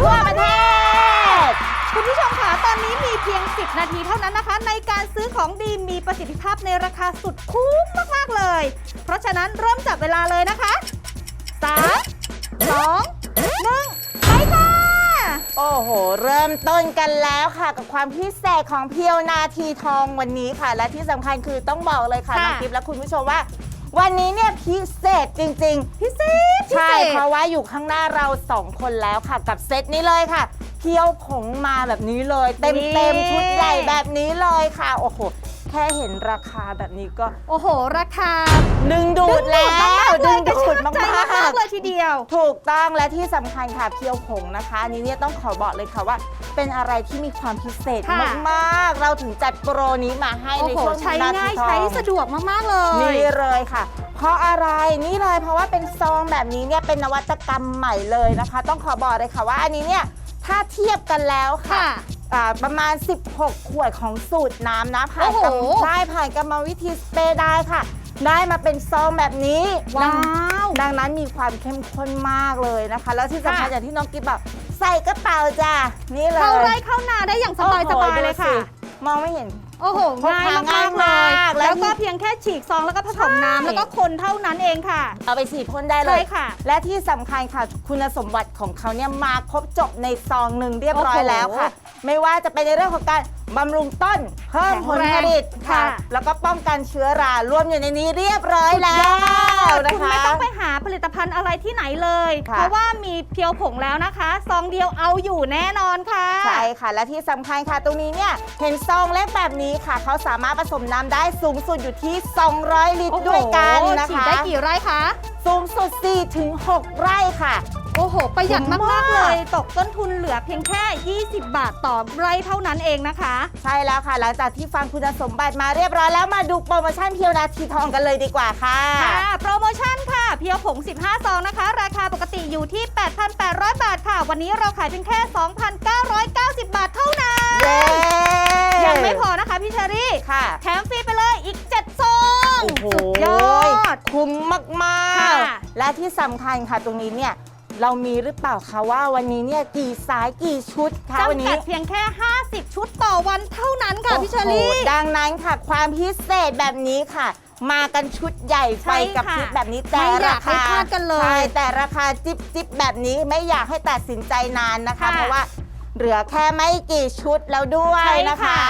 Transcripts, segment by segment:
ทั่วประเทศ คุณผู้ชมคะตอนนี้มีเพียง 10 นาทีเท่านั้นนะคะ ในการซื้อของดีมีประสิทธิภาพในราคาสุดคุ้มมาก ๆ เลย เพราะฉะนั้นเริ่มจับเวลาเลยนะคะ3 2 1 ไปค่ะ โอ้โห เริ่มต้นกันแล้วค่ะ กับความพิเศษของเพียวนาทีทองวันนี้ค่ะ และที่สำคัญคือต้องบอกเลยค่ะค่ะ น้องกิฟและคุณผู้ชมว่า วันนี้เนี่ยพิเศษจริงพิเศษๆใช่เพราะว่าอยู่ข้างหน้าเราสองคนแล้วค่ะ กับเซตนี้เลยค่ะเพียวผงมาแบบนี้เลย เต็มเต็มๆชุดใหญ่แบบนี้เลยค่ะ โอ้โห แค่เห็นราคาแบบนี้ก็โอ้โห ราคาดึงดูดแล้วดึดึงงดูดูดดมากๆเลยกระชากใจมามากกๆเลยทีเดียวๆถูกต้องและที่สำคัญค่ะเพียวผงนะคะอันนี้เนี่ยต้องขอบอกเลยค่ะว่า เป็นอะไรที่มีความพิเศษค่ะมากๆ เราถึงจัดโปรนี้มาให้โอ้ในโหช่วงใช้นาทีง่ายทองใช้สะดวกมากๆเลยนี่เลยค่ะเพราะอะไรนี่เลยเพราะว่าเป็นซองแบบนี้เนี่ยเป็นนวัตกรรมใหม่เลยนะคะ ต้องขอบอกเลยค่ะว่าอันนี้เนี่ยถ้าเทียบกันแล้วค่ะค่ะ อ่าประมาณ 16 ขวดของสูตรน้ำนะผ่านโอ้โหกรรมได้ผ่านกรรมวิธีสเปรย์ได้ค่ะ ได้มาเป็นซองแบบนี้ว้าวดังนั้นมีความเข้มข้นมากเลยนะคะ แล้วที่สำคัญค่ะ อย่างที่น้องกิ๊บบอกใส่กระเป๋าจ้ะนี่เลยเข้าไร่เข้านาได้อย่างสบายสโอ้บายโหเลยค่ะ ดูสิมองไม่เห็น โอ้โหพกง่ายพามากๆเลง่ายย มากแล้แล้ววก็ที่เพียงแค่ฉีกซองแล้วก็ผสมใช่น้ำแล้วก็คนเท่านั้นเองค่ะ เอาไปฉีดพ่นได้เลใช่ย ค่ะ และที่สำคัญค่ะ คุณสมบัติของเขาเนี่ยมาครบจบในซองหนึ่งเรียบร้อยโอ้โหแล้วค่ะ ไม่ว่าจะเป็นในเรื่องของการบำรุงต้น เพิ่มผลผลิตแข็งแรงค่ะ ค่ะ แล้วก็ป้องกันเชื้อรารวมอยู่ในนี้เรียบร้อยแล้วนะคุณคะ ไม่ต้องไปหาผลิตภัณฑ์อะไรที่ไหนเลย ค่ะ เพราะว่ามีเพียวผงแล้วนะคะ ซองเดียวเอาอยู่แน่นอนค่ะ ใช่ค่ะและที่สำคัญค่ะตรงนี้เนี่ยเห็นซองเล็กแบบนี้ค่ะ เขาสามารถผสมน้ำได้สูงสุดอยู่ที่ 200 ลิตรโอ้โหด้วยกันนะฉีดคะ ได้กี่ไร่คะ สูงสุด4ถึง6ไร่ค่ะ โอ้โห ประหยัดคุ้มมากๆมากเลย ตกต้นทุนเหลือเพียงแค่ 20 บาทต่อไร่เท่านั้นเองนะคะ ใช่แล้วค่ะ หลังจากที่ฟังคุณสมบัติมาเรียบร้อยแล้วมาดูโปรโมชั่นเพียวนาทีทองกันเลยดีกว่าค่ะ ค่ะ โปรโมชั่นค่ะ เพียวผง 15 ซองนะคะ ราคาปกติอยู่ที่ 8,800 บาทค่ะ วันนี้เราขายเพียงแค่ 2,990 บาทเท่านั้น เย้ ยังไม่พอนะคะพี่เชอรี่ค่ะ แถมฟรีไปเลยอีก7ซองโอ้โหสุดยอด คุ้มมากค่ะๆและที่สำคัญค่ะตรงนี้เนี่ยเรามีหรือเปล่าคะว่าวันนี้เนี่ยกี่สายกี่ชุดคะวันจำกันี้ดเพียงแค่ 50 ชุดต่อวันเท่านั้นค่ะพี่เชอรี่โอ้โหดังนั้นค่ะ ความพิเศษแบบนี้ค่ะ มากันชุดใหญ่ใช่ไปกับค่ะชุดแบบนี้แต่ไม่อยารากให้คาพลาดกันเลยใช่แต่ราคาจิบจิบแบบนี้ไม่อยากให้ตัดสินใจนานนะคะค่ะเพราะว่า เหลือแค่ไม่กี่ชุดแล้วด้วยใช่นะคะ ค่ะ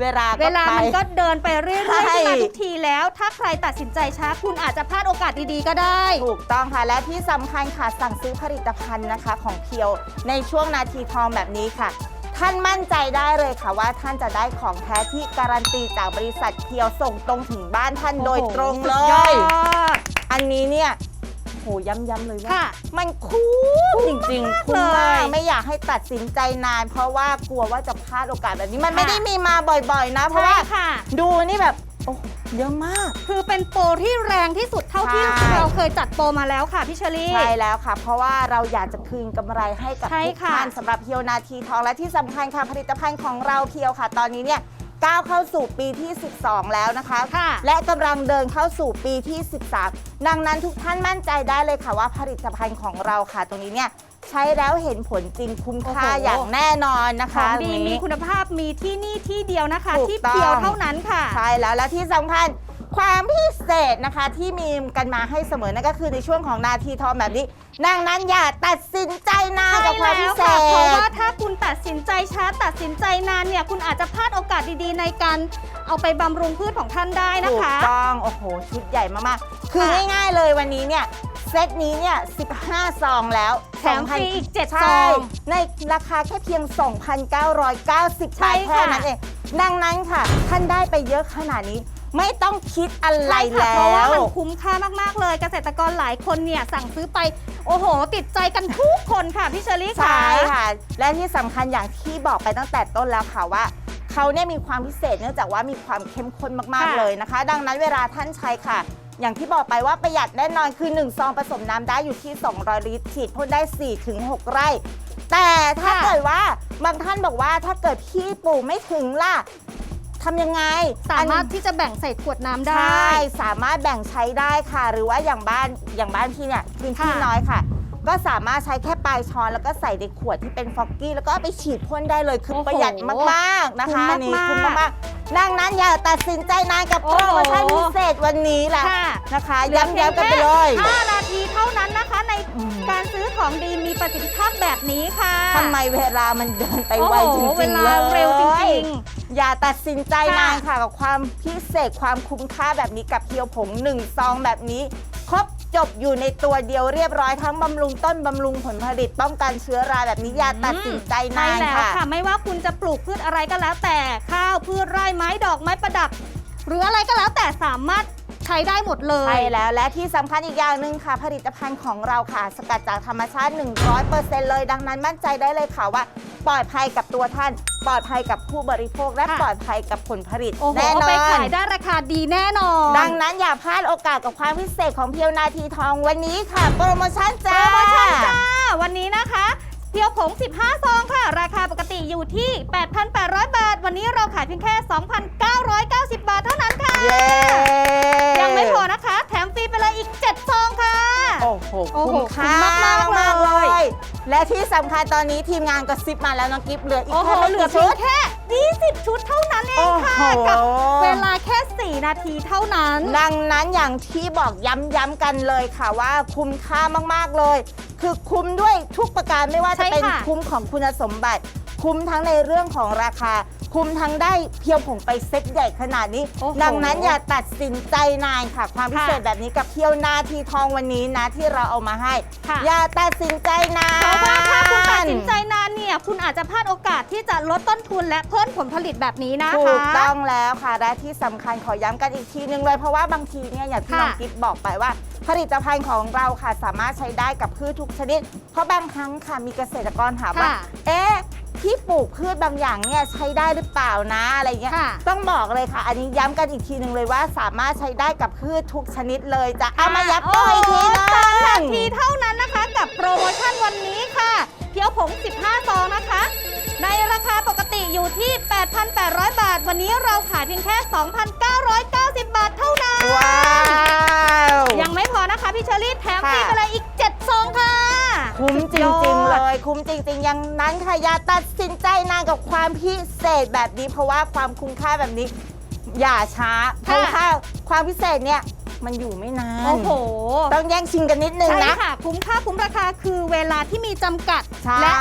เวลาเวลาไปมันก็เดินไปเรื่อยๆใช่ ขึ้นมาทุกทีแล้ว ถ้าใครตัดสินใจช้าคุณอาจจะพลาดโอกาสดีๆก็ได้ ถูกต้องค่ะ และที่สำคัญค่ะ สั่งซื้อผลิตภัณฑ์นะคะของเพียว ในช่วงนาทีทองแบบนี้ค่ะ ท่านมั่นใจได้เลยค่ะว่าท่านจะได้ของแท้ที่การันตีจากบริษัทเพียวส่งตรงถึงบ้านท่านโดยตรงเลโอ้โหสุดยอยดอันนี้เนี่ย โหย้ำๆเลยว่า ค่ะ มันคุ้มจริงๆคุ้มมากเลยไม่อยากให้ตัดสินใจนาน เพราะว่ากลัวว่าจะพลาดโอกาสแบบนี้มันค่ะไม่ได้มีมาบ่อยๆ นะ เพราะใช่ว่าค่ะ ดูนี่แบบโอ้เยอะมาก คือเป็นโปรที่แรงที่สุดเท่าที่ใช่ เราเคยจัดโปรมาแล้วค่ะพี่เชอรี่ ใช่แล้วค่ะ เพราะว่าเราอยากจะคืนกำไรให้กับใช่ทุกค่ะท่านสำหรับเพียวนาทีทองและที่สำคัญค่ะผลิตภัณฑ์ของเราเพียวค่ะ ตอนนี้เนี่ย ก้าวเข้าสู่ปีที่ 12 แล้วนะคะ ค่ะและกำลังเดินเข้าสู่ปีที่ 13 ดังนั้นทุกท่านมั่นใจได้เลยค่ะว่าผลิตภัณฑ์ของเราค่ะ ตรงนี้เนี่ยใช้แล้วเห็นผลจริงคุ้มค่าโอ้โห อย่างแน่นอนนะขคะองดีตรงมีนี้ คุณภาพมีที่นี่ที่เดียวนะคะ ถูกที่ต้องเพียวเท่านั้นค่ะ ใช่แล้วและที่สำคัญ ความพิเศษนะคะที่มีกันมาให้เสมอนั่นก็คือในช่วงของนาทีทองแบบนี้ดังนั้นอย่าตัดสินใจนานใช่กับความพิแล้วเศค่ะษเพราะว่าถ้าคุณตัดสินใจช้าตัดสินใจนานเนี่ยคุณอาจจะพลาดโอกาสดีๆ ในการเอาไปบำรุงพืชของท่านได้นะถูกคะต้องโอ้โหชุดใหญ่มากๆ คือค่ะง่ายๆเลยวันนี้เนี่ยเซตนี้เนี่ย 15 ซองแล้วแถมฟรีอีกเจ็ดใช่ซอง ในราคาแค่เพียง 2,990ใช่บาทแค่ค่ะนั้นเอง ดังนั้นค่ะ ท่านได้ไปเยอะขนาดนี้ ไม่ต้องคิดอะไรใช่ค่ะแล้เพราะว่าวมันคุ้มค่ามากๆเลย เกษตรกรหลายคนเนี่ยสั่งซื้อไป โอ้โห ติดใจกันทุกคนค่ะพี่เชอรี่ค่ะ ใช่ค่ะ และที่สำคัญอย่างที่บอกไปตั้งแต่ต้นแล้วค่ะว่าเขาเนี่ยมีความพิเศษเนื่องจากว่ามีความเข้มข้นมากๆค่ะ เลยนะคะ ดังนั้นเวลาท่านใช้ค่ะ อย่างที่บอกไปว่าประหยัดแน่นอนคือ 1 ซองผสมน้ำได้อยู่ที่ 200 ลิตร ฉีดพ่นได้ 4-6 ไร่ แต่ถ้าค่ะเกิดว่าบางท่านบอกว่าถ้าเกิดพี่ปลูกไม่ถึงล่ะ ทำยังไงสามารถอันที่จะแบ่งใส่ขวดน้ำใชได้่สามารถแบ่งใช้ได้ค่ะ หรือว่าอย่างบ้านอย่างบ้านพี่เนี่ยพื้นที่ค่ะ น้อยค่ะ ก็สามารถใช้แค่ปลายช้อนแล้วก็ใส่ในขวดที่เป็นฟอกกี้ แล้วก็เอาไปฉีดพ่นได้เลยคือโอ้โหประหยัดมากๆนะคะคุ้มมากๆอันนี่คุ้มมากๆดังนั้นอย่าตัดสินใจนานกับโอ้โปโห รโมชั่นพิเศษวันนี้แหละค่ะนะคะเหลือเพียงย้ำๆกันไปแค่เลย5นาทีเท่านั้นนะคะ ในอืม การซื้อของดีมีประสิทธิภาพแบบนี้ค่ะทำไมเวลามันเดินไปไวโอ้โหจริงๆเวเลลายเร็วจริง อย่าตัดสินใจค่ะ นานค่ะกับความพิเศษความคุ้มค่าแบบนี้กับเพียวผงหนึ่งซองแบบนี้ ครบจบอยู่ในตัวเดียวเรียบร้อยทั้งบำรุงต้นบำรุงผลผลิตป้องกันเชื้อราแบบนี้อย่าตัดสินใจใช่นานแล้วค่ะ ค่ะ ไม่ว่าคุณจะปลูกพืชอะไรก็แล้วแต่ข้าวพืชไร่ไม้ดอกไม้ประดับ หรืออะไรก็แล้วแต่สามารถใช้ได้หมดเลย ใช่แล้วและที่สำคัญอีกอย่างหนึ่งค่ะ ผลิตภัณฑ์ของเราค่ะ สกัดจากธรรมชาติ 100%เลย ดังนั้นมั่นใจได้เลยค่ะว่า ปลอดภัยกับตัวท่าน ปลอดภัยกับผู้บริโภคและค่ะ ปลอดภัยกับผลผลิตโอ้โหแน่เอานอไปนขายได้ราคาดีแน่นอน ดังนั้นอย่าพลาดโอกาสกับความพิเศษของเพียวนาทีทองวันนี้ค่ะ โปรโมชั่นโปจ้ารโมชั่นจ้า วันนี้นะคะเพียวผง 15 ซองค่ะ ราคาปกติอยู่ที่ 8,800 บาท วันนี้เราขายเพียงแค่ 2,990 บาทเท่านั้นค่ะ เย้ ยังไม่พอนะคะ แถมฟรีไปเลยอีก 7 ซองค่ะ โอ้โหโอ้โหคุ้มค่าคุ้มมากๆมากๆเลเลยยและที่สำคัญตอนนี้ทีมงานก็ซิปมาแล้วน้องกิฟเหลืออีกโอ้โหแค่ไม่เหลือกี่เพีชุยงด แค่ 20 ชุดเท่านั้นเองค่ะ โอ้โห กับเวลาแค่ 4 นาทีเท่านั้น ดังนั้นอย่างที่บอกย้ำๆกันเลยค่ะว่าคุ้มค่ามากๆเลย คือคุ้มด้วยทุกประการไม่ว่าจะใช่เป็นค่ะ คุ้มของคุณสมบัติ คุ้มทั้งในเรื่องของราคา คุ้มทั้งได้เพียวผงไปเซ็ตใหญ่ขนาดนี้ โอ้โหดังนั้นอย่าตัดสินใจนานค่ะ ความพิเศษค่ะแบบนี้กับเพียวนาทีทองวันนี้นะที่เราเอามาให้ ค่ะ อย่าตัดสินใจนานเพราะว่าถ้าคุณตัดสินใจนานเนี่ยคุณอาจจะพลาดโอกาสที่จะลดต้นทุนและเพิ่มผลผลิตแบบนี้นะคะ ถูกต้องแล้วค่ะ และที่สำคัญขอย้ำกันอีกทีนึงเลย เพราะว่าบางทีเนี่ยอย่างที่ค่ะน้องกิฟบอกไปว่า ผลิตภัณฑ์ของเราค่ะ สามารถใช้ได้กับพืชทุกชนิด เพราะบางครั้งค่ะมีเกษตรกรถามว่าค่ะเอ๊ะ ที่ปลูกพืชบางอย่างเนี่ยใช้ได้หรือเปล่านะอะไรเงี้ย ค่ะ ต้องบอกเลยค่ะ อันนี้ย้ำกันอีกทีหนึ่งเลยว่าสามารถใช้ได้กับพืชทุกชนิดเลยจะเอามายับต่ออีกทีนึสามนางทีเท่านั้นนะคะกับโปรโมชั่นวันนี้ค่ะเพียวผง 15 ซองนะคะ ในราคาปกติอยู่ที่ 8,800 บาท วันนี้เราขายเพียงแค่ 2,990 บาทเท่านั้น ว้าว ยังไม่พอนะคะพี่เชอรี่แถมฟรีค่ะ ไปเลยอีก เลดยคุ้มจริง ๆ อย่างนั้นค่ะอย่าตัดสินใจนานกับความพิเศษแบบนี้ เพราะว่าความคุ้มค่าแบบนี้ อย่าช้าเพราะว่าความพิเศษเนี่ย มันอยู่ไม่นาน โอ้โห ต้องแย่งชิงกันนิดนึงใช่นะ ค่ะ คุ้มค่าคุ้มราคาคือเวลาที่มีจำกัด ใช่และ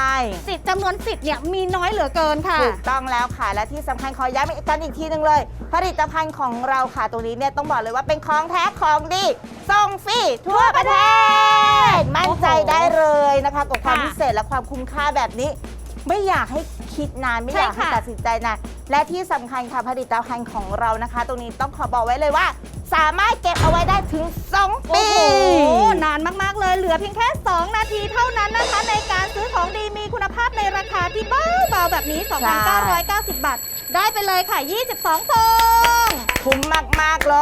สิทธิ์จำนวนสิทธิ์เนี่ยมีน้อยเหลือเกินค่ะ ถูกต้องแล้วค่ะ และที่สำคัญขอย้ำอีกกันอีกทีหนึงเลย ผลิตภัณฑ์ของเราค่ะ ตัวนี้เนี่ยต้องบอกเลยว่าเป็นของแท้ของดีส่งฟรีทั่วประเทศ มั่นใจได้เลยนะคะกับความค่ะ พิเศษและความคุ้มค่าแบบนี้ ไม่อยากให้ คิดนานไม่ใช่อยากให้ค่ะ ตัดสินใจนานและที่สำคัญค่ะผลิตภัณฑ์ของเรานะคะ ตรงนี้ต้องขอบอกไว้เลยว่า สามารถเก็บเอาไว้ได้ถึง 2 ปี โอ้โห นานมาก ๆ เลย เหลือเพียงแค่ 2 นาทีเท่านั้นนะคะ ในการซื้อของดีมีคุณภาพในราคาที่เบาๆแบบนี้ 2,990 บาท ได้ไปเลยค่ะ 22ซองคุ้มมาก ๆ เล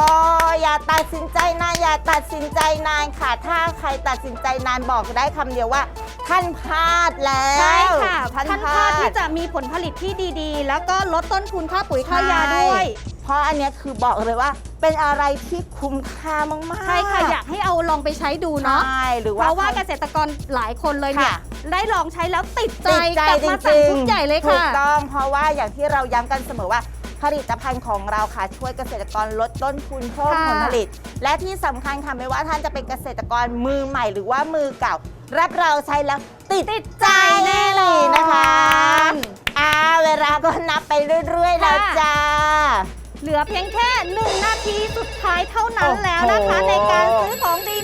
ย อย่าตัดสินใจนานอย่าตัดสินใจนานค่ะ ถ้าใครตัดสินใจนานบอกได้คำเดียวว่า ท่านพลาดแล้ว ใช่ค่ะท่านท่านพพลาลาดดที่จะมีผลผลิตที่ดีๆ แล้วก็ลดต้นทุนค่าปุ๋ยค่ายาด้วย เพราะอันเนี้ยคือบอกเลยว่าเป็นอะไรที่คุ้มค่ามากๆใช่ค่ะอยากให้เอาลองไปใช้ดูเนาะใช่หรือเพว่า ราะว่าเกษตรกรหลายคนเลยเนี่ย ค่ะ ได้ลองใช้แล้วติดใจติดใจกลับจมาสั่งริงชุดใหญ่เลยถูค่ะกต้องเพราะว่าอย่างที่เราย้ำกันเสมอว่าผลิตภัณฑ์ของเราค่ะ ช่วยเกษตรกรลดต้นทุนเพิ่มค่ะผลผลิต และที่สำคัญค่ะไม่ว่าท่านจะเป็นเกษตรกรมือใหม่หรือว่ามือเก่า รับเราใช้แล้วติดติดใจแน่นอนนะคะอ่าเวลาก็นับไปเรื่อยๆแล้วค่ะจ้า เหลือเพียงแค่ 1 นาทีสุดท้ายเท่านั้นโอ้โหแล้วนะคะ ในการซื้อของดี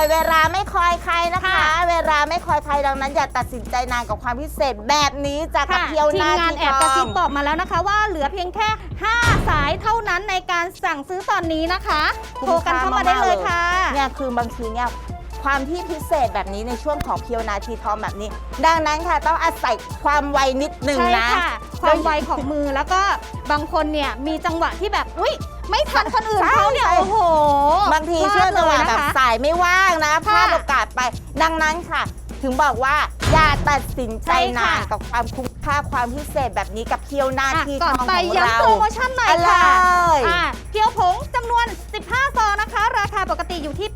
เลยเวลาไม่คอยใครนะคะค่ะเวลาไม่คอยใครดังนั้น อย่าตัดสินใจนานกับความพิเศษแบบนี้จากกับค่ะเพียวทีหมน้างานที่แอบทกระซิอบงบอกมาแล้วนะคะ ว่าเหลือเพียงแค่ 5 สายเท่านั้นในการสั่งซื้อตอนนี้นะคะคุ้โทรมกันค่าเข้ามาได้เลยค่ะ เนี่ยคือบางทีเนี่ยความที่พิเศษแบบนี้ในช่วงของเพียวนาทีทองแบบนี้ ดังนั้นค่ะต้องอาศัยความไวนิดหนึ่งใช่นะ ค่ะ ความไวของมือแล้วก็บางคนเนี่ยมีจังหวะที่แบบอุ้ย ไม่ทันคนอื่นเขาเนี่ยโอ้โหบางทีเชื่อจัวแบบสายไม่ว่างนะพลาดโอกาสไปดังนั้นค่ะ ถึงบอกว่าอย่าตัดสินใจนานกับความคุ้มค่าความพิเศษแบบนี้กับเที่ยวหน้าที่ทองของเราก่อนไปย้ำโปรโมชั่นหน่อยค่ะเที่ยวผงจำนวน 15 ซองนะคะ ราคาปกติอยู่ที่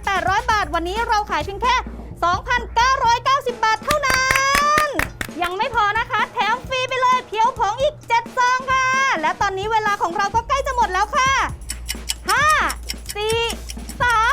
8,800 บาท วันนี้เราขายเพียงแค่ 2,990 บาทเท่านั้น ยังไม่พอนะคะ แถมฟรีไปเลยเพียวผงอีก 7 ซองค่ะ และตอนนี้เวลาของเราก็ใกล้จะหมดแล้วค่ะ 5 4 3